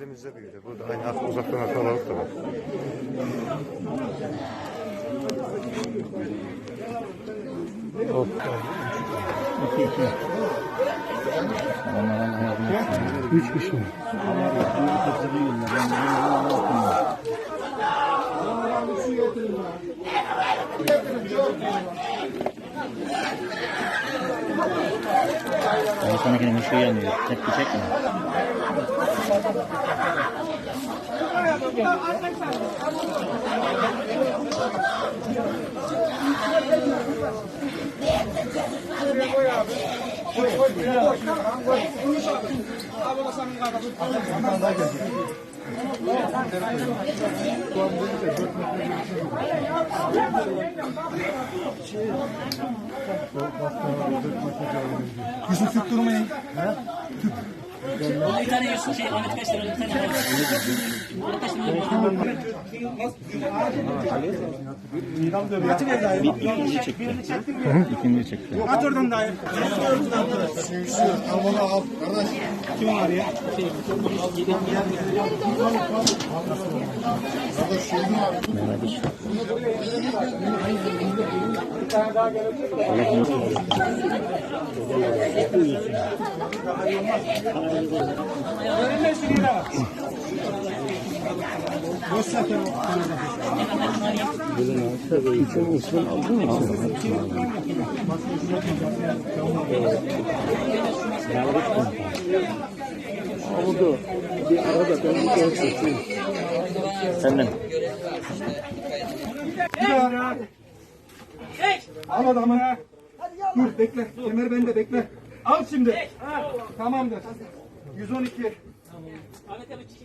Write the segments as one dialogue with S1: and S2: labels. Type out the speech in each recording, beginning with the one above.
S1: elimizde büyüdü. Burada aynı hafif uzaktan akrabalık da var. Hop.
S2: Onların hayatını
S1: Üç kişi.
S2: Ben sonrakine şey yanıyor. Tepki çekme.
S3: Yusuf Türk durmayın.
S4: Bir tane Yusuf şey Ahmet kaç lira? Bir tane var. Ahmet kaç lira?
S2: İkinci çekti. İkinci çekti.
S3: At oradan dair. Kim var ya?
S2: Mehmet işte.
S1: Oldu. Bir arada ben bir.
S2: Senden.
S3: Al adamı. Dur bekle. Kemer bende bekle. Al şimdi. Tamamdır. 112.
S4: Ahmet abi çık.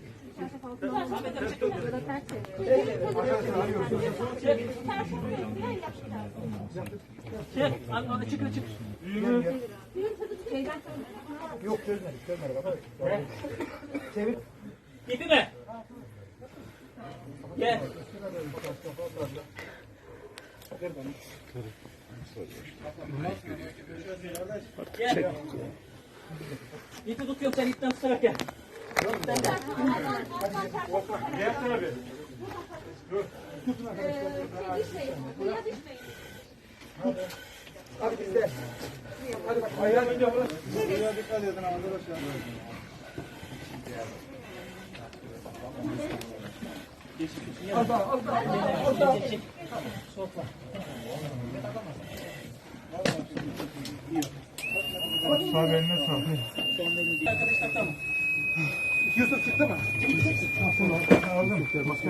S4: Çık. Ahmet abi çık çık.
S3: Yok çözmedik. Çözmedik. Çevir.
S4: Gitti mi? Gel. Gel. İpi tutuyorum sen ipten tutarak gel.
S3: Hadi bizde. Hadi bak ayağın önce burası. Buraya dikkat edin arkadaşlar. Al daha, al daha, al daha.
S4: Arkadaşlar tamam.
S3: Yusuf çıktı mı? Aldım.